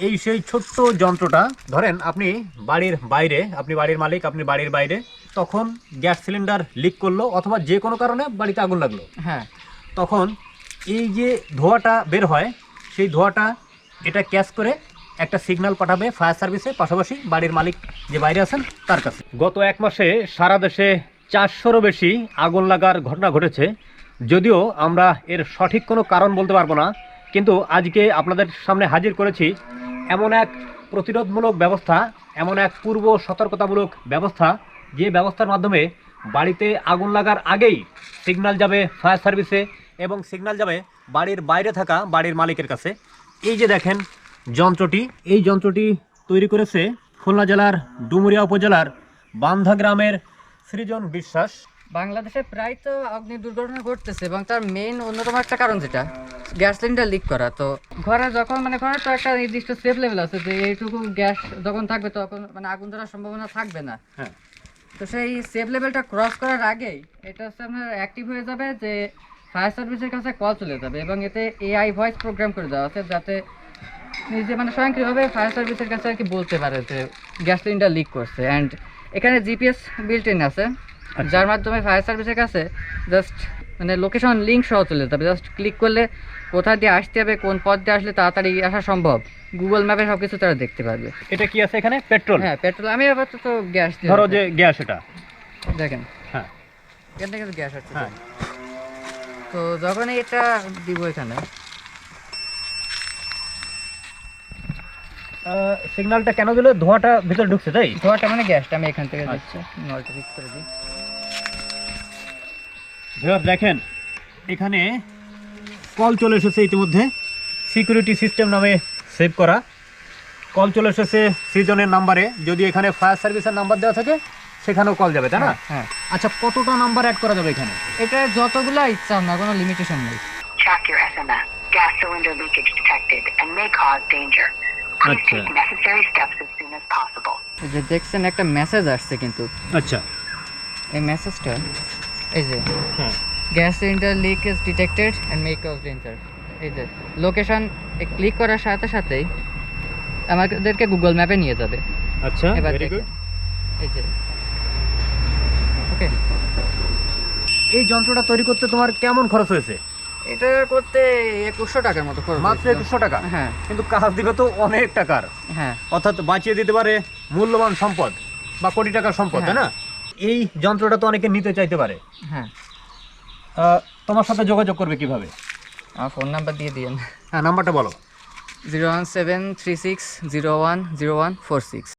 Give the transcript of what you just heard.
এই সেই ছোট্ট যন্ত্রটা ধরেন আপনি বাড়ির বাইরে আপনি বাড়ির মালিক আপনি বাড়ির বাইরে তখন গ্যাস সিলিন্ডার লিক করল অথবা যে কোনো কারণে বাড়িতে আগুন লাগল। হ্যাঁ। তখন এই যে ধোঁয়াটা বের হয় সেই ধোঁয়াটা এটা ক্যাচ করে একটা সিগন্যাল পাঠাবে ফায়ার সার্ভিসে পাশাপাশি বাড়ির মালিক যে বাইরে আছেন তার কাছে। গত এক মাসে সারা দেশে চারশোরও বেশি আগুন লাগার ঘটনা ঘটেছে। যদিও আমরা এর সঠিক কোনো কারণ বলতে পারব না কিন্তু আজকে আপনাদের সামনে হাজির করেছি এমন এক প্রতিরোধমূলক ব্যবস্থা, এমন এক পূর্ব সতর্কতামূলক ব্যবস্থা যে ব্যবস্থার মাধ্যমে বাড়িতে আগুন লাগার আগেই সিগনাল যাবে ফায়ার সার্ভিসে এবং সিগন্যাল যাবে বাড়ির বাইরে থাকা বাড়ির মালিকের কাছে। এই যে দেখেন যন্ত্রটি, এই যন্ত্রটি তৈরি করেছে খুলনা জেলার ডুমুরিয়া উপজেলার বান্ধা গ্রামের সৃজন বিশ্বাস। বাংলাদেশে প্রায় তো অগ্নি দুর্ঘটনা ঘটতেছে এবং তার মেইন অন্যতম একটা কারণ যেটা গ্যাস সিলিন্ডার লিক করা। তো ঘরে যখন মানে ঘরে তো একটা নির্দিষ্ট সেফ লেভেল আছে যে এইটুকু গ্যাস যখন থাকবে তখন মানে আগুন ধরার সম্ভাবনা থাকবে না। হ্যাঁ। তো সেই সেফ লেভেলটা ক্রস করার আগেই এটা হচ্ছে আপনার অ্যাক্টিভ হয়ে যাবে যে ফায়ার সার্ভিসের কাছে কল চলে যাবে এবং এতে এআই ভয়েস প্রোগ্রাম করে দেওয়া আছে যাতে নিজে মানে স্বয়ংক্রিয়ভাবে ফায়ার সার্ভিসের কাছে আর কি বলতে পারে যে গ্যাস সিলিন্ডার লিক করছে। অ্যান্ড এখানে জিপিএস বিল্ট ইন আছে যার মাধ্যমে ফায়ার সার্ভিসের কাছে জাস্ট মানে লোকেশন লিঙ্ক সহ চলে যাবে জাস্ট ক্লিক করলে কোথা দিয়ে আসতে হবে কোন পথ দিয়ে আসলে তাড়াতাড়ি আসা সম্ভব। গুগল ম্যাপে সব কিছু তারা দেখতে পারবে। এটা কি আছে এখানে? পেট্রোল হ্যাঁ পেট্রোল আমি আপাতত গ্যাস ধরো যে গ্যাস এটা। দেখেন। হ্যাঁ। এখান থেকে গ্যাস হ্যাঁ। তো যখন এটা দিব এখানে সিগন্যালটা কেন দিলে ধোঁয়াটা ভিতরে ঢুকছে তাই? ধোয়াটা মানে গ্যাসটা আমি এখান থেকে আচ্ছা। দিচ্ছি। নলটা ফিক্স করে দিই। ভিউয়ার দেখেন এখানে কল চলে এসেছে ইতিমধ্যে। সিকিউরিটি সিস্টেম নামে সেভ করা। কল চলে এসেছে সৃজনের নাম্বারে। যদি এখানে ফায়ার সার্ভিসের নাম্বার দেওয়া থাকে সেখানেও কল যাবে তাই না? হ্যাঁ আচ্ছা কতটা নাম্বার অ্যাড করা যাবে এখানে? এটা যতগুলো ইচ্ছা আপনার কোনো লিমিটেশন নেই। Track your SMS. Gas cylinder leakage detected and may cause danger. Please Acha. take necessary steps as soon as possible. এই যে দেখছেন একটা মেসেজ আসছে কিন্তু। আচ্ছা। এই মেসেজটা এই যে হ্যাঁ। Gas cylinder leak is detected and make cause danger এই যে লোকেশন ক্লিক করার সাথে সাথেই আমাদেরকে গুগল ম্যাপে নিয়ে যাবে। আচ্ছা এবার এই যে ওকে এই যন্ত্রটা তৈরি করতে তোমার কেমন খরচ হয়েছে? এটা করতে একুশশো টাকার মতো খরচ মাত্র। একুশশো টাকা? হ্যাঁ। কিন্তু কাজ দিবে তো অনেক টাকার। হ্যাঁ। অর্থাৎ বাঁচিয়ে দিতে পারে মূল্যবান সম্পদ বা কোটি টাকার সম্পদ তাই না? এই যন্ত্রটা তো অনেকে নিতে চাইতে পারে। হ্যাঁ। তোমার সাথে যোগাযোগ করবে কীভাবে? আমার ফোন নাম্বার দিয়ে দিন হ্যাঁ নাম্বারটা বলো। Zero one seven three six zero one zero one four six.